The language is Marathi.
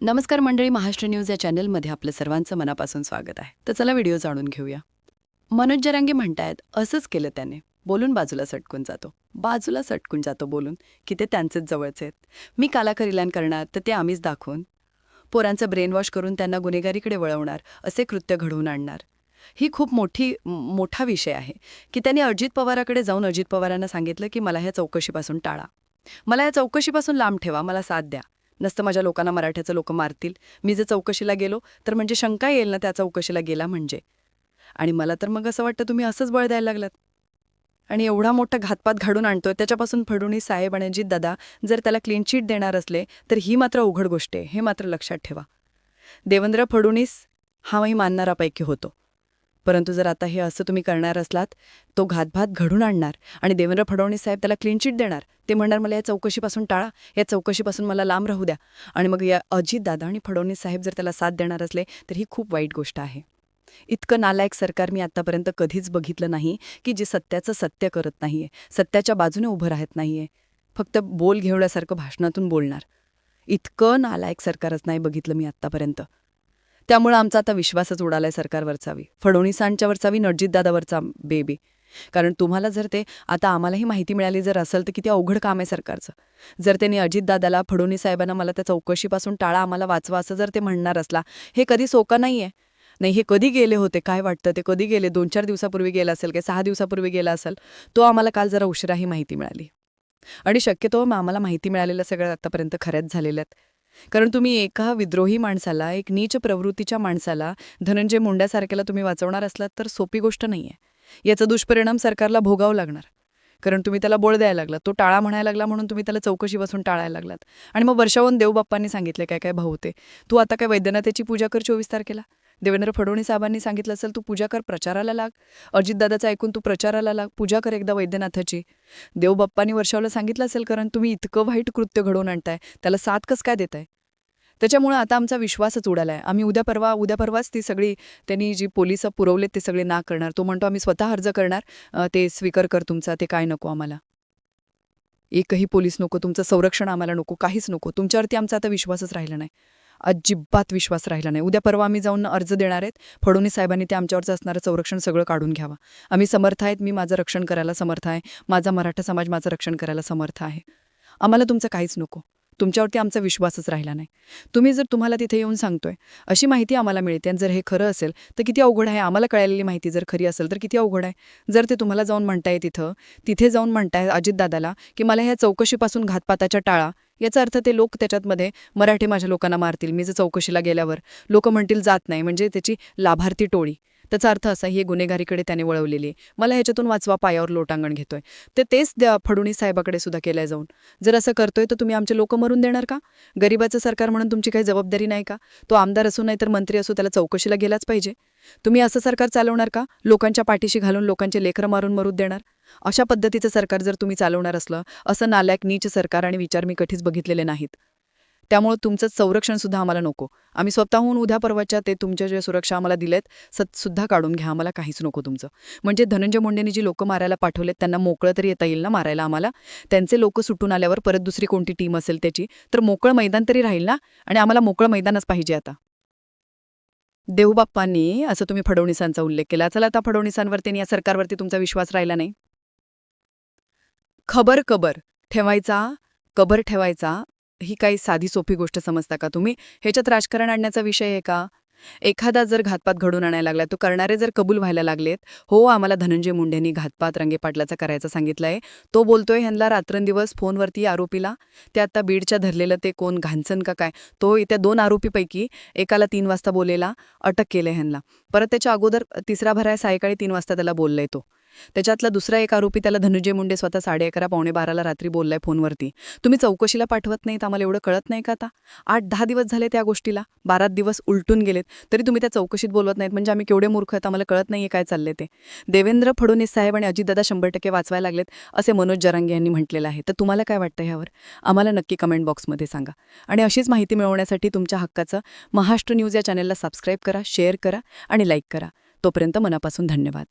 नमस्कार मंडळी महाराष्ट्र न्यूज या चॅनलमध्ये आपलं सर्वांचं मनापासून स्वागत आहे. तर चला व्हिडिओ जाणून घेऊया. मनोज जरांगे म्हणतायत असंच केलं त्याने. बोलून बाजूला सटकून जातो. बाजूला सटकून जातो बोलून की ते त्यांचेच जवळचे आहेत. मी कालाकरिलान करणार तर ते आम्हीच दाखवून पोरांचं ब्रेनवॉश करून त्यांना गुन्हेगारीकडे वळवणार असे कृत्य घडवून आणणार. ही खूप मोठी मोठा विषय आहे की त्यांनी अजित पवाराकडे जाऊन अजित पवारांना सांगितलं की मला ह्या चौकशीपासून टाळा. मला या चौकशीपासून लांब ठेवा मला साथ द्या. नसतं माझ्या लोकांना मराठ्याचं लोक मारतील. मी जर चौकशीला गेलो तर म्हणजे शंका येईल ना त्या चौकशीला गेला म्हणजे. आणि मला तर मग असं वाटतं तुम्ही असंच बळ द्यायला लागलात. आणि एवढा मोठा घातपात घडून आणतोय त्याच्यापासून फडणवीस साहेब आणि अजित दादा जर त्याला क्लीन चीट देणार असले तर ही मात्र अवघड गोष्ट आहे हे मात्र लक्षात ठेवा. देवेंद्र फडणवीस हाही मानणारापैकी होतो. परंतु जर आता हे असं तुम्ही करणार असलात तो घातभात घडून आणणार आणि देवेंद्र फडणवीस साहेब त्याला क्लीन चिट देणार. ते म्हणणार मला या चौकशीपासून टाळा या चौकशीपासून मला लांब राहू द्या. आणि मग या अजित दादा आणि फडणवीस साहेब जर त्याला साथ देणार असले तर ही खूप वाईट गोष्ट आहे. इतकं नालायक सरकार मी आतापर्यंत कधीच बघितलं नाही की जे सत्याचं सत्य करत नाहीये सत्याच्या बाजूने उभं राहत नाहीये. फक्त बोल घेवल्यासारखं भाषणातून बोलणार. इतकं नालायक सरकारच नाही बघितलं मी आत्तापर्यंत त्यामुळं आमचा आता विश्वासच उडालाय सरकारवरचावी. फडणवीसांच्यावरचावी नटजितदादावरचा बेबी कारण तुम्हाला जर ते आता आम्हालाही माहिती मिळाली जर असेल तर किती अवघड काम आहे सरकारचं. जर त्यांनी अजितदादाला फडणवीस साहेबांना मला त्या चौकशीपासून टाळा आम्हाला वाचवा असं जर ते म्हणणार असला हे कधी सोका नाही नाही हे कधी गेले होते काय वाटतं ते कधी गेले? दोन चार दिवसापूर्वी गेला असेल काय? सहा दिवसापूर्वी गेला असेल? तो आम्हाला काल जरा उशिराही माहिती मिळाली. आणि शक्यतो मग आम्हाला माहिती मिळालेलं सगळं आतापर्यंत खऱ्याच झालेल्या आहेत. कारण तुम्ही एका विद्रोही माणसाला एक नीच प्रवृत्तीच्या माणसाला धनंजय मुंड्यासारख्याला तुम्ही वाचवणार असलात तर सोपी गोष्ट नाही याचा दुष्परिणाम सरकारला भोगावं लागणार. कारण तुम्ही त्याला बोळ द्यायला लागलात. तो टाळा म्हणायला लागला म्हणून तुम्ही त्याला चौकशी बसून टाळायला लागलात. आणि मग वर्षावून देवबाप्पांनी सांगितले काय काय भाऊ होते तू आता काय वैद्यनाथाची पूजा कर चोवीस तारखेला. देवेंद्र फडणवीस साहेबांनी सांगितलं असेल तू पूजा कर प्रचाराला लाग. अजितदादाचं ऐकून तू प्रचाराला लाग. पूजा कर एकदा वैद्यनाथाची. देवबाप्पांनी वर्षावला सांगितलं असेल कारण तुम्ही इतकं वाईट कृत्य घडवून आणताय. त्याला साथ कसं काय देताय? त्याच्यामुळं आता आमचा विश्वासच उडालाय. आम्ही उद्या परवा उद्या परवाच ती सगळी त्यांनी जी पोलिसं पुरवलेत ते सगळे ना करणार. तो म्हणतो आम्ही स्वतः अर्ज करणार. ते स्वीकार कर तुमचा ते काय नको आम्हाला. एकही पोलीस नको तुमचं संरक्षण आम्हाला नको काहीच नको. तुमच्यावरती आमचा आता विश्वासच राहिला नाही. अजिबात विश्वास राहिला नाही. उद्या परवा आम्ही जाऊन अर्ज देणार आहेत. फडणवीस साहेबांनी ते आमच्यावरचं असणारं संरक्षण सगळं काढून घ्यावं. आम्ही समर्थ आहेत. मी माझं रक्षण करायला समर्थ आहे. माझा मराठा समाज माझं रक्षण करायला समर्थ आहे. आम्हाला तुमचं काहीच नको. तुमच्यावरती आमचा विश्वासच राहिला नाही. तुम्ही जर तुम्हाला तिथे येऊन सांगतोय अशी माहिती आम्हाला मिळते आणि जर हे खरं असेल तर किती अवघड आहे. आम्हाला कळलेली माहिती जर खरी असेल तर किती अवघड आहे. जर ते तुम्हाला जाऊन म्हणताय तिथं तिथे जाऊन म्हणताय अजितदादाला की मला ह्या चौकशीपासून घातपाताच्या टाळा याचा अर्थ ते लोक त्याच्यातमध्ये मराठी माझ्या लोकांना मारतील. मी जर चौकशीला गेल्यावर लोक म्हणतील जात नाही म्हणजे त्याची लाभार्थी टोळी. त्याचा अर्थ असा ही गुन्हेगारीकडे त्याने वळवलेली मला ह्याच्यातून वाचवा पायावर लोटांगण घेतोय. ते तेच द्या फडणवीस साहेबाकडे सुद्धा केलंय जाऊन. जर असं करतोय तर तुम्ही आमचे लोक मरून देणार का? गरिबाचं सरकार म्हणून तुमची काही जबाबदारी नाही का? तो आमदार असो नाही तर मंत्री असो त्याला चौकशीला गेलाच पाहिजे. तुम्ही असं सरकार चालवणार का? लोकांच्या पाठीशी घालून लोकांचे लेकरं मारून मरून देणार? अशा पद्धतीचं सरकार जर तुम्ही चालवणार असलं असं नालायक नीच सरकार आणि विचार मी कठीच बघितलेले नाहीत. त्यामुळे तुमचं संरक्षण सुद्धा आम्हाला नको. आम्ही स्वतःहून उद्या परवाच्या ते तुमच्या जे सुरक्षा आम्हाला दिलेत सत सुद्धा काढून घ्या. आम्हाला काहीच नको तुमचं. म्हणजे धनंजय मुंडेंनी जी लोक मारायला पाठवलेत त्यांना मोकळं तरी येता येईल ना मारायला आम्हाला? त्यांचे लोक सुटून आल्यावर परत दुसरी कोणती टीम असेल त्याची? तर मोकळं मैदान तरी राहील ना? आणि आम्हाला मोकळं मैदानच पाहिजे आता. देवबाप्पांनी असं तुम्ही फडणवीसांचा उल्लेख केला. चला आता फडणवीसांवरती आणि या सरकारवरती तुमचा विश्वास राहिला नाही. खबर कबर ठेवायचा कबर ठेवायचा ही काही साधी सोपी गोष्ट समजता का तुम्ही? ह्याच्यात राजकारण आणण्याचा विषय आहे का? एखादा जर घातपात घडून आणायला लागला तो करणारे जर कबूल व्हायला लागलेत हो आम्हाला धनंजय मुंडेंनी घातपात रंगेपाटल्याचा करायचा सांगितलंय. तो बोलतोय ह्यांना रात्रंदिवस फोनवरती आरोपीला ते आता बीडच्या धरलेलं ते कोण घानसन का काय? तो त्या दोन आरोपीपैकी एकाला तीन वाजता बोलेला अटक केलंय ह्यांना. परत त्याच्या अगोदर तिसरा भराय सायंकाळी तीन वाजता त्याला बोललंय तो. त्याच्यातला दुसरा एक आरोपी त्याला धनुंजय मुंडे स्वतः साडे अकरा पावणे बाराला रात्री बोललाय फोनवरती. तुम्ही चौकशीला पाठवत नाहीत आम्हाला एवढं कळत नाही का आता? आठ दहा दिवस झाले त्या गोष्टीला. बारा दिवस उलटून गेलेत. तरी तुम्ही त्या चौकशीत बोलवत नाहीत. म्हणजे आम्ही केवढे मूर्ख आहेत आम्हाला कळत नाहीये काय चालले ते. देवेंद्र फडणवीस साहेब आणि अजितदादा शंभर टक्के वाचवायला लागलेत असे मनोज जरांगे यांनी म्हटलेलं आहे. तर तुम्हाला काय वाटतं ह्यावर? आम्हाला नक्की कमेंट बॉक्समध्ये सांगा. आणि अशीच माहिती मिळवण्यासाठी तुमच्या हक्काचं महाराष्ट्र न्यूज या चॅनलला सबस्क्राईब करा शेअर करा आणि लाईक करा. तोपर्यंत मनापासून धन्यवाद.